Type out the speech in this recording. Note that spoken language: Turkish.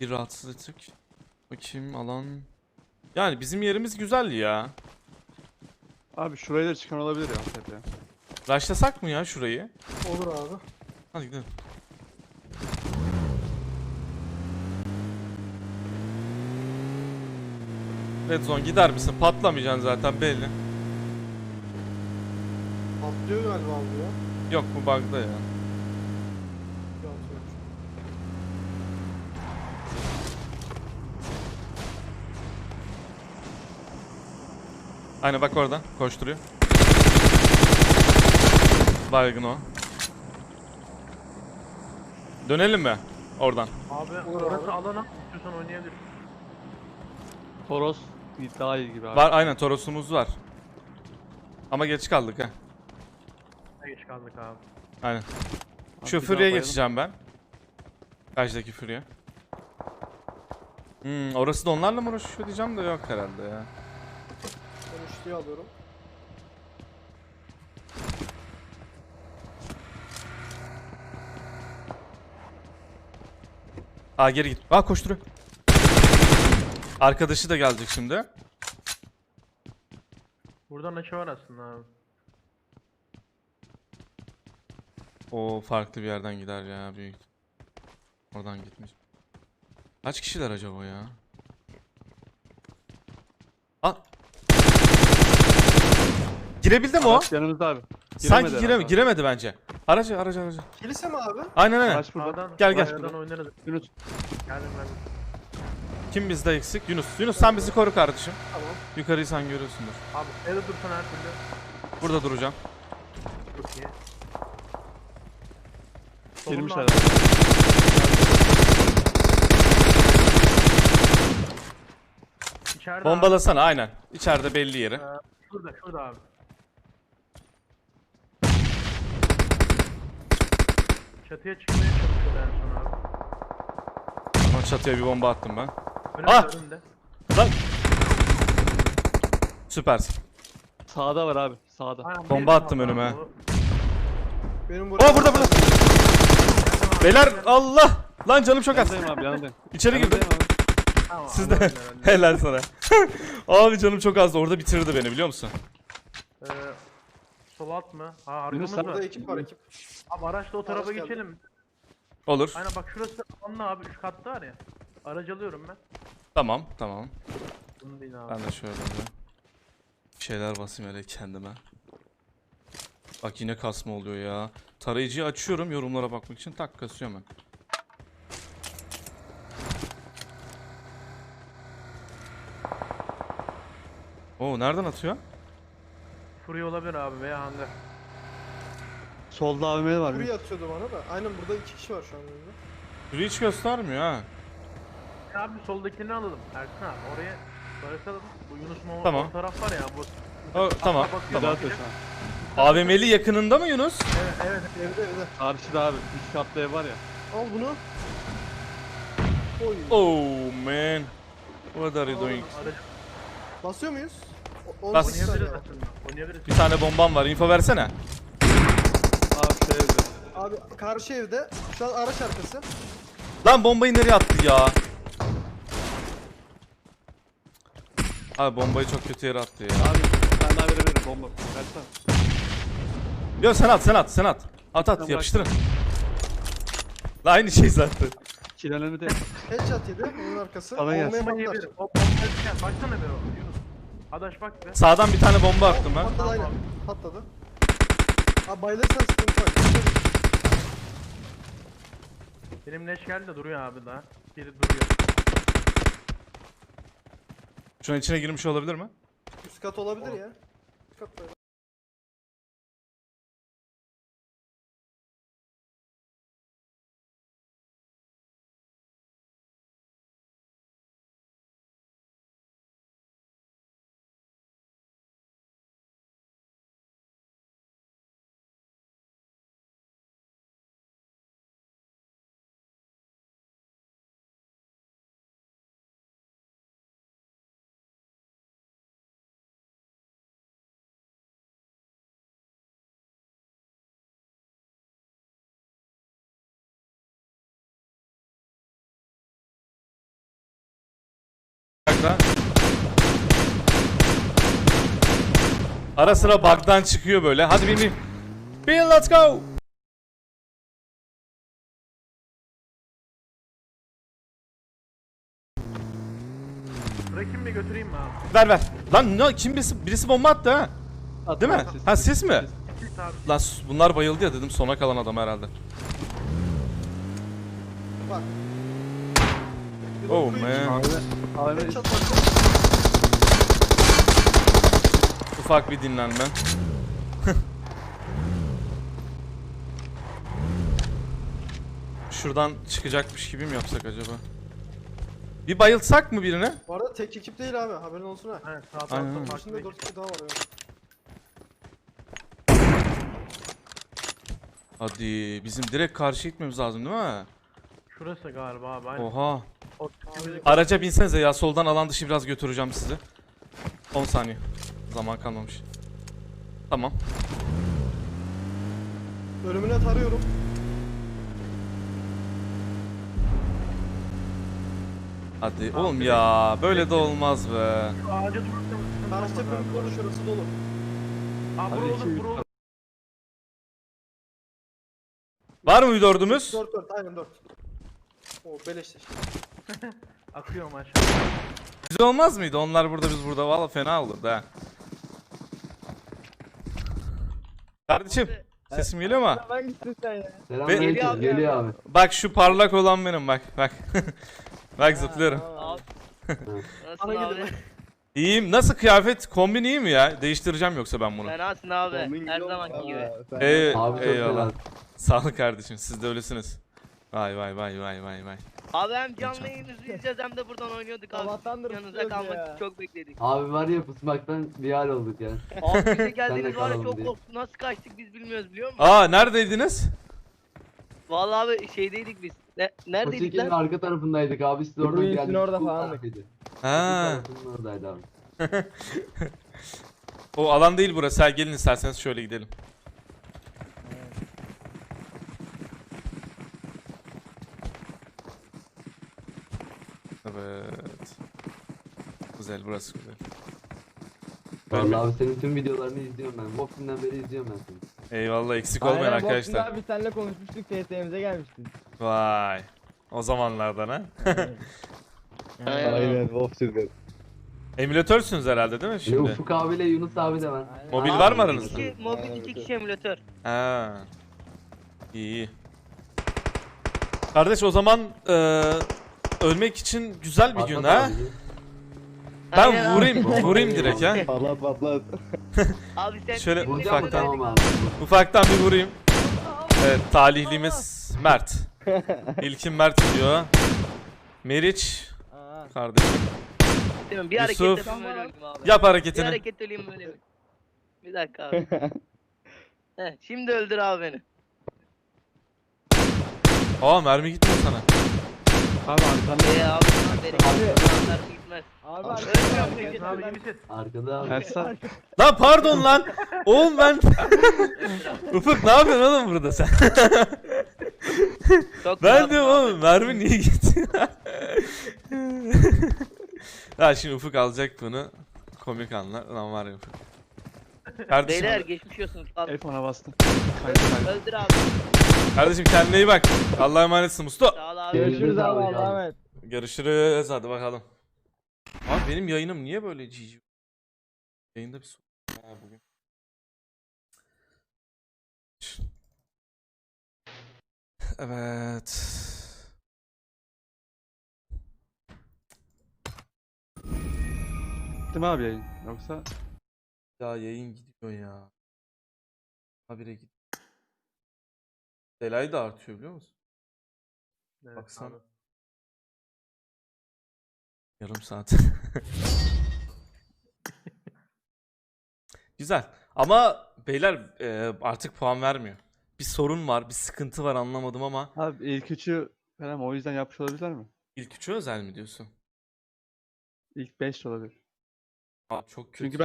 Bir rahatsız ettik. Bakayım alan. Yani bizim yerimiz güzel ya. Abi şuraya da çıkan olabilir ya tepeye. Rushlasak mı ya şurayı? Olur abi. Hadi gidelim. Red zone gider misin? Patlamayacaksın zaten belli. Patlıyor galiba abi ya. Yok bu bug'da ya. Aynen bak orada koşturuyor. Baygın o. Dönelim mi? Oradan. Abi orası alana istiyorsan oynayabiliriz. Toros daha iyi gibi abi. Var aynen Toros'umuz var. Ama geç kaldık ha. Geç kaldık abi. Aynen. Şu bayalım. geçeceğim ben. Karşıdaki Fury'e. Hmm, orası da onlarla mı uğraşıyor diyeceğim de yok herhalde ya. Üçlüyü alıyorum. Aa geri git. Aa koşturuyor. Arkadaşı da gelecek şimdi. Buradan açı var aslında abi. O farklı bir yerden gider ya büyük. Oradan gitmiş. Kaç kişiler acaba ya? Aa. Girebildi mi o? Araç yanımızda abi. Sanki Giremedi gireme herhalde. giremedi bence. Aracı aracı aracı. Kilise mi abi? Aynen aynen. Araç burada. Sağdan, Gel, gel. Sağdan oynarız. Yunus. Geldim ben. Kim bizde eksik? Yunus. Yunus sen bizi koru kardeşim. Tamam. Yukarıyı sen görüyorsundur. Abi evde dursan her türlü. Burada duracağım. Çok iyi. Girmişler Solunda abi. İçeride Bombalasana aynen. İçeride belli yeri. Abi. Şurada şurada abi. Çatıya çıkmaya çalışıyordu en son abi. Ama çatıya bir bomba attım ben. Önümde Ah! önümde. Lan. Süpersin. Sağda var abi. Sağda. Aynen, Bomba bir attım önüme. o- Benim Aa burada burada. Beyler Allah. Lan canım çok az. Yanındayım abi yanındayım. İçeri girdim. Yanındayım abi. Tamam, Siz de anladım herhalde. helal sana. Abi canım çok azdı. Orada bitirdi beni biliyor musun? Ee, sol alt mı? Ha arkamız var. Burada ekip var ekip. Abi araçla o tarafa Araç geldi. geçelim. Olur. Aynen bak şurası anla abi üst katta var ya. Aracı alıyorum ben. Tamam tamam. Bunu değil abi. Ben de şöyle bir bir şeyler basayım öyle kendime. Bak yine kasma oluyor ya. Tarayıcıyı açıyorum yorumlara bakmak için tak kasıyor hemen. Oo nereden atıyor? Fury olabilir abi veya hangar. Solda AVM var. Buraya atıyordu bana da. Aynen burada iki kişi var şu an önümde. Yürü hiç göstermiyor ha. Ya abi soldakini alalım. Ersin abi oraya bırakalım. Bu Yunus Mama Tamam. o taraf var ya bu. O, tamam Bakıyor, tamam. Bakacak. AVM'li yakınında mı Yunus? Evet evet. Evde evde. Karşıda abi. Üst katlı ev var ya. Al bunu. Oy. Oh man. What are you doing? Aracı Basıyor muyuz? Bas. 18 oynayabiliriz saniye var. aslında. Oynayabiliriz. Bir tane bombam var. Info versene. Abi. Abi karşı evde. Şu an araç arkası. Lan bombayı nereye attı ya? Abi bombayı çok kötü yere attı ya. Abi ben daha verebilirim bomba. Versene. Yo sen at sen at sen at. At at Ben yapıştırın. La aynı şey zaten. Kilenemi de. Headshot yedi. Onun arkası. Bana gelsin. Olmaya Oynayabiliriz. Hop hop hop. Baksana be o. Adaş bak be. Sağdan bir tane bomba attım ben. Patladı aynen. Patladı. Abi bayılırsan sıkıntı var. Benim leş geldi de duruyor abi daha. Biri duruyor. Şunun içine girmiş olabilir mi? Üst kat olabilir ya. Üst katta. Da. Ara sıra bug'dan çıkıyor böyle. Hadi bin bin. Bin let's go. Bırakayım mı götüreyim mi abi? Ver ver. Lan ne kim birisi, birisi bomba attı ha. Değil mi? Ha siz mi? Lan sus, bunlar bayıldı ya dedim sona kalan adam herhalde. Bak. Oh man. Abi. Ufak bir dinlenme. Şuradan çıkacakmış gibi mi yapsak acaba? Bir bayılsak mı birine? Bu arada tek ekip değil abi haberin olsun ha. Evet sağ Aynen. bir 4 kişi daha var ya. Hadi bizim direkt karşı gitmemiz lazım değil mi? Şurası galiba abi. Aynen. Oha. Araca binsenize ya soldan alan dışı biraz götüreceğim sizi. 10 saniye. Zaman kalmamış. Tamam. Ölümüne tarıyorum. Hadi oğlum ya böyle de olmaz be. Ağaca tutursam Karşı tepenin kolu şurası dolu. Abi. Var mı bir dördümüz? 4 4 aynen 4. O beleşti işte. Akıyorum aşağı. Güzel olmaz mıydı? Onlar burada biz burada. Valla fena olurdu ha. Kardeşim sesim geliyor mu? Selamünaleyküm. Geliyor Geliyor, abi. abi. Bak şu parlak olan benim bak bak. bak zıplıyorum. Abi. Nasılsın abi? İyiyim. Nasıl kıyafet? Kombin iyi mi ya? Değiştireceğim yoksa ben bunu. Fenasın abi. Her zamanki gibi. Ee, Abi çok eyvallah. selam. Sağ ol kardeşim. Siz de öylesiniz. Vay vay vay vay vay vay. Abi hem canlı yayınınızı izleyeceğiz hem de buradan oynuyorduk abi. Sabahtandır Yanınıza kalmak ya. için çok bekledik. Abi var ya pusmaktan bir hal olduk ya. Abi bize de geldiğiniz var ya kalalım çok diye. korktuk. Nasıl kaçtık biz bilmiyoruz biliyor musun? Aa neredeydiniz? Vallahi abi şeydeydik biz. Ne, neredeydik Koçeke'nin lan? arka tarafındaydık abi siz oradan Ruins'in geldiniz. orada falandık. Ha. Tarafının oradaydı abi. O alan değil burası. Ha, gelin isterseniz şöyle gidelim. Evet. Güzel burası güzel. Vallahi abi senin tüm videolarını izliyorum ben. Boksundan beri izliyorum ben seni. Eyvallah eksik olmayın Aynen, Boxing arkadaşlar. abi seninle konuşmuştuk TSM'imize gelmiştin. Vay. O zamanlardan ha. Aynen. Wolfsburg. Emülatörsünüz herhalde değil mi Şimdi... Ufuk abiyle Yunus abi de ben. Mobil var mı iki aranızda? kişi- mobil iki kişi emülatör. Ha. İyi iyi. Kardeş o zaman eee, ölmek için güzel bir gün ha. Ben Aynen abi. vurayım, vurayım direkt ha. Patlat patlat. Abi sen Şöyle Vuracağım mı ufaktan. tamam abi. Ufaktan bir vurayım. Evet, talihlimiz Mert. İlkin Mert diyor. Meriç kardeşim. Değil mi? Bir hareket Yusuf. yapayım öyle oynayayım abi. Yap Bir hareketini. hareket öleyim böyle. Bir dakika abi. Heh, şimdi öldür abi beni. Aa mermi gitmiyor sana. Abi arkanda. Eee abi lan gitmez. Abi peki. Abi misin? Arkada abi. Ersan. Lan pardon lan. Oğlum ben... Ufuk ne yapıyorsun oğlum burada sen? Çok Ben diyorum abi. oğlum mermi niye gitti? ya şimdi Ufuk alacak bunu. Komik anlar. Lan var ya Ufuk. Kardeşim, Beyler geçmiş olsun. Al. F10'a bastım. Kaydı kaydı. Öldür abi. kardeşim kendine iyi bak. Allah'a emanetsin Musto. Abi. Görüşürüz abi. Allah'a emanet. Görüşürüz. Hadi bakalım. Abi benim yayınım niye böyle cici? Yayında bir sorun var bugün. Evet. Değil mi abi yayın? Yoksa Ya yayın gidiyor ya. Habire git. Delay da artıyor biliyor musun? Evet, Baksana. abi. Yarım saat. Güzel. Ama beyler e, artık puan vermiyor. Bir sorun var, bir sıkıntı var anlamadım ama abi ilk üçü falan o yüzden yapmış olabilirler mi? ilk üçü özel mi diyorsun? İlk 5 olabilir. Abi çok kötü. Çünkü ben